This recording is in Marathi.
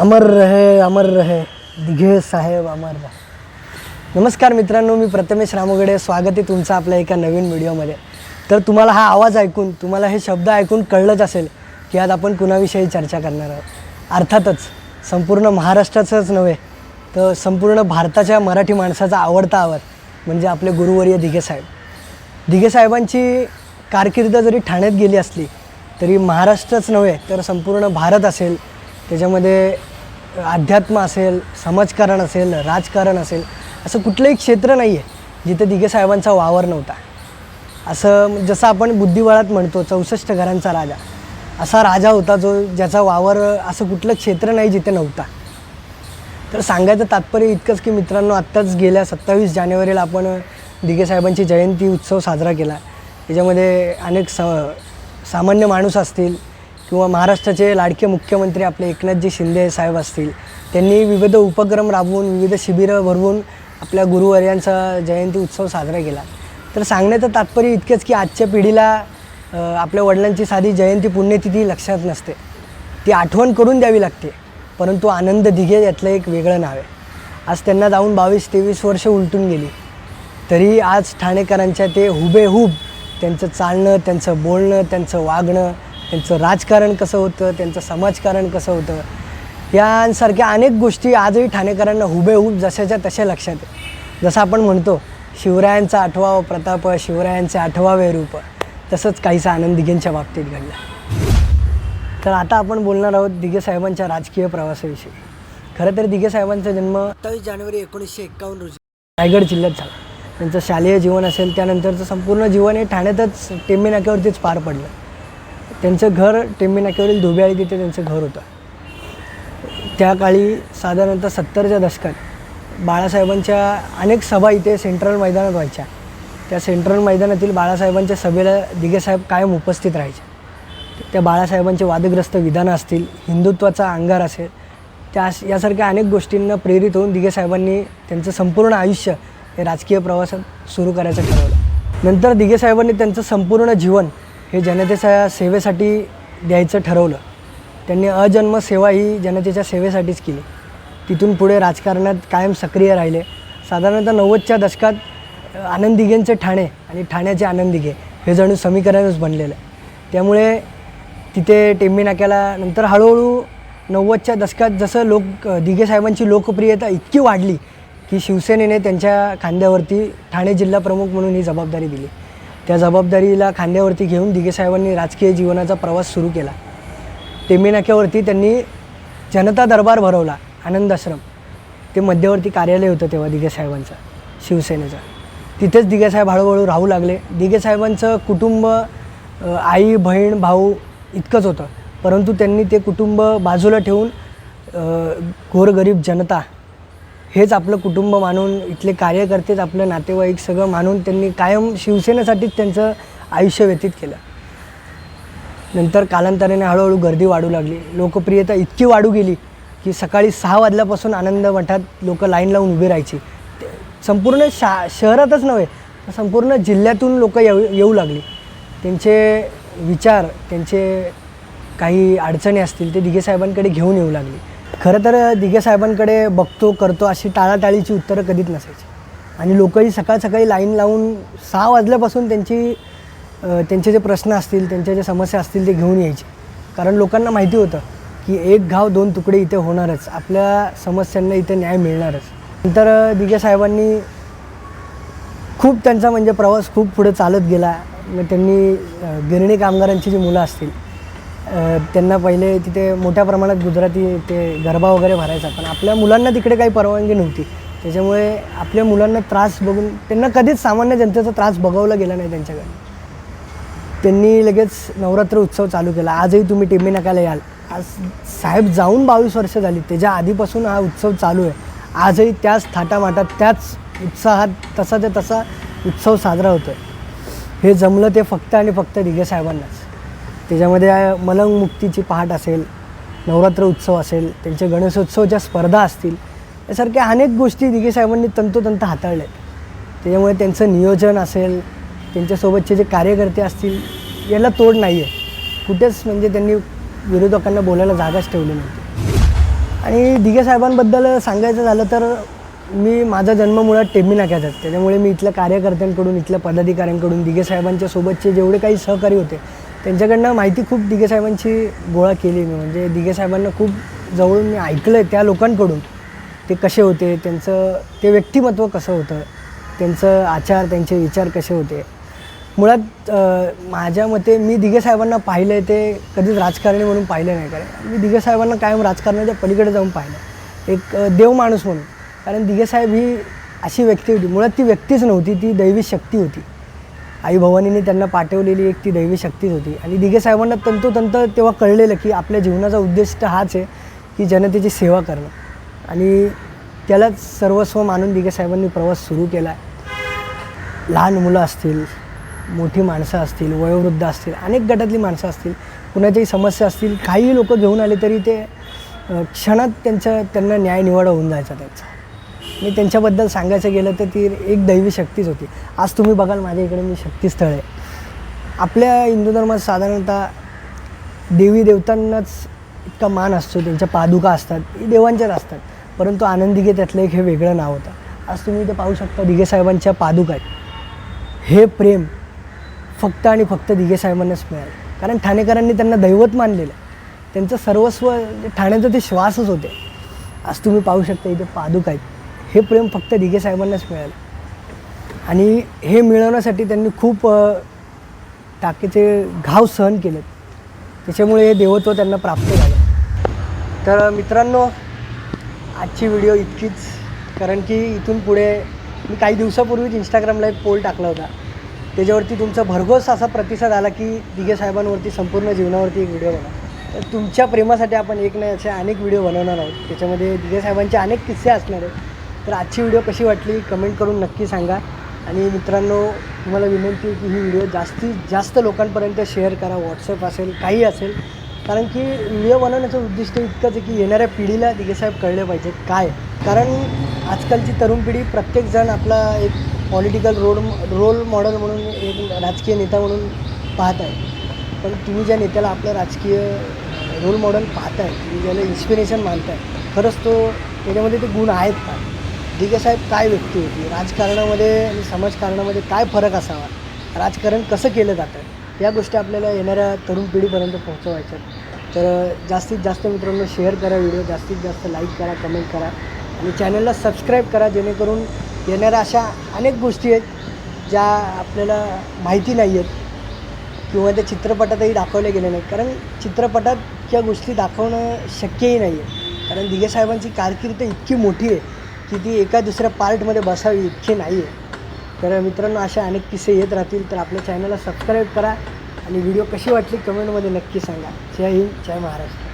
अमर रहे अमर रहे दिघे साहेब अमर रहे. नमस्कार मित्रांनो मी प्रथमेश रामोगडे. स्वागत आहे तुमचं आपल्या एका नवीन व्हिडिओमध्ये. तर तुम्हाला हा आवाज ऐकून तुम्हाला हे शब्द ऐकून कळलंच असेल की आज आपण कुणाविषयी चर्चा करणार आहोत. अर्थातच संपूर्ण महाराष्ट्राचंच नव्हे तर संपूर्ण भारताच्या मराठी माणसाचा आवडता आवाज म्हणजे आपले गुरुवर्य दिघे साहेब. दिघे साहेबांची कारकीर्द जरी ठाण्यात गेली असली तरी महाराष्ट्रच नव्हे तर संपूर्ण भारत असेल त्याच्यामध्ये अध्यात्म असेल समाजकारण असेल राजकारण असेल असं कुठलंही क्षेत्र नाही आहे जिथे दिघे साहेबांचा वावर नव्हता. असं जसं आपण बुद्धिबळात म्हणतो चौसष्ट घरांचा राजा असा राजा होता जो ज्याचा वावर असं कुठलं क्षेत्र नाही जिथे नव्हता. तर सांगायचं तात्पर्य इतकंच की मित्रांनो आत्ताच गेल्या सत्तावीस जानेवारीला आपण दिघे साहेबांची जयंती उत्सव साजरा केला. त्याच्यामध्ये अनेक स सामान्य माणूस असतील किंवा महाराष्ट्राचे लाडके मुख्यमंत्री आपले एकनाथजी शिंदे साहेब असतील त्यांनी विविध उपक्रम राबवून विविध शिबिरं भरवून आपल्या गुरुवर्यांचा जयंती उत्सव साजरा केला. तर सांगण्याचं तात्पर्य इतकेच की आजच्या पिढीला आपल्या वडिलांची साधी जयंती पुण्यतिथी लक्षात नसते. ती आठवण करून द्यावी लागते परंतु आनंद दिघे यातलं एक वेगळं नाव आहे. आज त्यांना जाऊन बावीस तेवीस वर्ष उलटून गेली. तरी आज ठाणेकरांच्या ते हुबेहूब त्यांचं चालणं त्यांचं बोलणं त्यांचं वागणं त्यांचं राजकारण कसं होतं त्यांचं समाजकारण कसं होतं यांसारख्या अनेक गोष्टी आजही ठाणेकरांना हुबेहूब जशाच्या तशा लक्षात आहे जसं आपण म्हणतो शिवरायांचा आठवा प्रताप शिवरायांचे आठवावे रूप तसंच काहीसा आनंद दिघेंच्या बाबतीत घडला. तर आता आपण बोलणार आहोत दिघे साहेबांच्या राजकीय प्रवासाविषयी. खरं तर दिघे साहेबांचा जन्म सत्तावीस जानेवारी एकोणीसशे एक्कावन्न रोजी रायगड जिल्ह्यात झाला. त्यांचं शालेय जीवन असेल त्यानंतरचं संपूर्ण जीवन हे ठाण्यातच टेंबी नाक्यावरतीच पार पडलं. त्यांचं घर टेंबीनाक्यावरील धुब्याळी तिथे त्यांचं घर होतं. त्या काळी साधारणतः सत्तरच्या दशकात बाळासाहेबांच्या अनेक सभा इथे सेंट्रल मैदानात व्हायच्या. त्या सेंट्रल मैदानातील बाळासाहेबांच्या सभेला दिघेसाहेब कायम उपस्थित राहायचे. त्या बाळासाहेबांचे वादग्रस्त विधानं असतील हिंदुत्वाचा अंगार असेल त्या यासारख्या अनेक गोष्टींना प्रेरित होऊन दिगेसाहेबांनी त्यांचं संपूर्ण आयुष्य हे राजकीय प्रवासात सुरू करायचं ठरवलं. नंतर दिगेसाहेबांनी त्यांचं संपूर्ण जीवन हे जनतेच्या सेवेसाठी द्यायचं ठरवलं. त्यांनी अजन्म सेवा ही जनतेच्या सेवेसाठीच केली. तिथून पुढे राजकारणात कायम सक्रिय राहिले. साधारणतः नव्वदच्या दशकात आनंद दिघेंचे ठाणे आणि ठाण्याचे आनंदिगे हे जणू समीकरणच बनलेलं आहे. त्यामुळे तिथे टेंबी नाक्याला नंतर हळूहळू नव्वदच्या दशकात जसं लोक दिघे साहेबांची लोकप्रियता इतकी वाढली की शिवसेनेने त्यांच्या खांद्यावरती ठाणे जिल्हा प्रमुख म्हणून ही जबाबदारी दिली. त्या जबाबदारीला खांद्यावरती घेऊन दिघेसाहेबांनी राजकीय जीवनाचा प्रवास सुरू केला. टेंबीनाक्यावरती त्यांनी जनता दरबार भरवला आनंदाश्रम ते मध्यवर्ती कार्यालय होतं तेव्हा दिघेसाहेबांचं शिवसेनेचं. तिथेच दिघेसाहेब हळूहळू राहू लागले. दिघेसाहेबांचं कुटुंब आई बहीण भाऊ इतकंच होतं. परंतु त्यांनी ते कुटुंब बाजूला ठेवून गोरगरीब जनता हेच आपलं कुटुंब मानून इथले कार्यकर्तेच आपलं नातेवाईक सगळं मानून त्यांनी कायम शिवसेनेसाठीच त्यांचं आयुष्य व्यतीत केलं. नंतर कालांतराने हळूहळू गर्दी वाढू लागली. लोकप्रियता इतकी वाढू गेली की सकाळी सहा वाजल्यापासून आनंद मठात लोक लाईन लावून उभी राहायची. संपूर्ण शा शहरातच नव्हे तर संपूर्ण जिल्ह्यातून लोक येऊ येऊ लागली. त्यांचे विचार त्यांचे काही अडचणी असतील ते दिघे साहेबांकडे घेऊन येऊ लागली. खरं तर दिघे साहेबांकडे बघतो करतो अशी टाळाटाळीची उत्तरं कधीच नसायची. आणि लोकही सकाळ सकाळी लाईन लावून सहा वाजल्यापासून त्यांची त्यांचे जे प्रश्न असतील त्यांच्या ज्या समस्या असतील ते घेऊन यायचे. कारण लोकांना माहिती होतं की एक घाव दोन तुकडे इथे होणारच आपल्या समस्यांना इथे न्याय मिळणारच. नंतर दिघे साहेबांनी खूप त्यांचा म्हणजे प्रवास खूप पुढे चालत गेला. मग त्यांनी गिरणी कामगारांची जी मुलं असतील त्यांना पहिले तिथे मोठ्या प्रमाणात गुजराती ते गरबा वगैरे भरायचा. पण आपल्या मुलांना तिकडे काही परवानगी नव्हती. त्याच्यामुळे आपल्या मुलांना त्रास बघून त्यांना कधीच सामान्य जनतेचा त्रास बघवला गेला नाही त्यांच्याकडे. त्यांनी लगेच नवरात्र उत्सव चालू केला. आजही तुम्ही टिम्मी नकायला याल. आज साहेब जाऊन बावीस वर्ष झाली. त्याच्या आधीपासून हा उत्सव चालू आहे. आजही त्याच थाटामाटात त्याच उत्साहात तसा ते तसा उत्सव साजरा होतो आहे हे जमलं ते फक्त आणि फक्त दिघे साहेबांनाच. त्याच्यामध्ये मलंग मुक्तीची पहाट असेल नवरात्र उत्सव असेल त्यांचे गणेशोत्सवच्या स्पर्धा असतील यासारख्या अनेक गोष्टी दिघे साहेबांनी तंतोतंत हाताळल्या आहेत त्याच्यामुळे त्यांचं नियोजन असेल त्यांच्यासोबतचे जे कार्यकर्ते असतील याला तोड नाही आहे कुठेच म्हणजे त्यांनी विरोधकांना बोलायला जागाच ठेवली नव्हती. आणि दिघे साहेबांबद्दल सांगायचं झालं तर मी माझा जन्म मुळात टेंबी नाक्याचाच त्याच्यामुळे मी इथल्या कार्यकर्त्यांकडून इथल्या पदाधिकाऱ्यांकडून दिघे साहेबांच्या सोबतचे जेवढे काही सहकारी होते त्यांच्याकडनं माहिती खूप दिगे साहेबांची गोळा केली मी. म्हणजे दिगे साहेबांना खूप जवळून मी ऐकलं आहे त्या लोकांकडून. ते कसे होते त्यांचं ते व्यक्तिमत्व कसं होतं त्यांचं आचार त्यांचे विचार कसे होते. मुळात माझ्या मते मी दिगे साहेबांना पाहिलं आहे ते कधीच राजकारणी म्हणून पाहिलं नाही. कारण मी दिगे साहेबांना कायम राजकारणाच्या पलीकडे जाऊन पाहिलं. एक देव माणूस म्हणून. कारण दिगे साहेब ही अशी व्यक्ती होती. मुळात ती व्यक्तीच नव्हती ती दैवी शक्ती होती. आई भवानीने त्यांना पाठवलेली एक ती दैवी शक्तीच होती. आणि दिघे साहेबांना तंतोतंत तेव्हा कळलेलं की आपल्या जीवनाचा उद्देश तर हाच आहे की जनतेची सेवा करणं. आणि त्यालाच सर्वस्व मानून दिघे साहेबांनी प्रवास सुरू केला. लहान मुलं असतील मोठी माणसं असतील वयोवृद्ध असतील अनेक गटातली माणसं असतील कुणाच्याही समस्या असतील काही लोक घेऊन आले तरी ते क्षणात त्यांचं त्यांना न्याय निवाडा होऊन जायचा त्यांचा. मी त्यांच्याबद्दल सांगायचं गेलं तर ती एक दैवी शक्तीच होती. आज तुम्ही बघाल माझ्या इकडे मी शक्तीस्थळ आहे. आपल्या हिंदू धर्मात साधारणतः देवी देवतांनाच इतका मान असतो त्यांच्या पादुका असतात देवांच्याच असतात. परंतु आनंदिगे त्यातलं एक हे वेगळं नाव होतं. आज तुम्ही इथे पाहू शकता दिघे साहेबांच्या पादुका आहेत. हे प्रेम फक्त आणि फक्त दिघे साहेबांनाच मिळालं. कारण ठाणेकरांनी त्यांना दैवत मानलेलं त्यांचं सर्वस्व ठाण्याचं ते श्वासच होते. आज तुम्ही पाहू शकता इथे पादुका आहेत. हे प्रेम फक्त दिघे साहेबांनाच मिळालं. आणि हे मिळवण्यासाठी त्यांनी खूप टाकेचे टाकीचे घाव सहन केलेत. त्याच्यामुळे हे देवत्व त्यांना प्राप्त झालं. तर मित्रांनो आजची व्हिडिओ इतकीच. कारण की इथून पुढे मी काही दिवसापूर्वीच इंस्टाग्रामला एक पोल टाकला होता. त्याच्यावरती तुमचा भरघोस असा प्रतिसाद आला की दिघे साहेबांवरती संपूर्ण जीवनावरती एक व्हिडिओ बनवा. तर तुमच्या प्रेमासाठी आपण एक नाही असे अनेक व्हिडिओ बनवणार आहोत. त्याच्यामध्ये दिघे साहेबांचे अनेक किस्से असणार आहेत. तर आजची व्हिडिओ कशी वाटली कमेंट करून नक्की सांगा. आणि मित्रांनो तुम्हाला विनंती आहे की ही व्हिडिओ जास्तीत जास्त लोकांपर्यंत शेअर करा. व्हॉट्सअप असेल काही असेल. कारण की व्हिडिओ बनवण्याचं उद्दिष्ट इतकंच आहे की येणाऱ्या पिढीला दिगेसाहेब कळले पाहिजेत. काय? कारण आजकालची तरुण पिढी प्रत्येकजण आपला एक पॉलिटिकल रोल रोल मॉडेल म्हणून एक राजकीय नेता म्हणून पाहत आहे. पण तुम्ही ज्या नेत्याला आपलं राजकीय रोल मॉडेल पाहताय तुम्ही ज्याला इन्स्पिरेशन मानताय खरंच तो त्याच्यामध्ये ते गुण आहेत का? दिघेसाहेब काय व्यक्ती होती? राजकारणामध्ये आणि समाजकारणामध्ये काय फरक असावा? राजकारण कसं केलं जातं? या गोष्टी आपल्याला येणाऱ्या तरुण पिढीपर्यंत पोहोचवायच्या तर जास्तीत जास्त मित्रांनो शेअर करा व्हिडिओ जास्तीत जास्त लाईक करा कमेंट करा. आणि चॅनलला सबस्क्राईब करा जेणेकरून येणाऱ्या अशा अनेक गोष्टी आहेत ज्या आपल्याला माहिती नाही आहेत किंवा त्या चित्रपटातही दाखवल्या गेल्या नाहीत. कारण चित्रपटात या गोष्टी दाखवणं शक्यही नाही आहे कारण दिगे साहेबांची कारकीर्द इतकी मोठी आहे. की ती एका दुसऱ्या पार्टमध्ये बसावी इतकी नाही आहे तर मित्रांनो अशा अनेक किस्से येत राहतील. तर आपल्या चॅनलला सबस्क्राईब करा आणि व्हिडिओ कशी वाटली कमेंटमध्ये नक्की सांगा. जय हिंद जय महाराष्ट्र.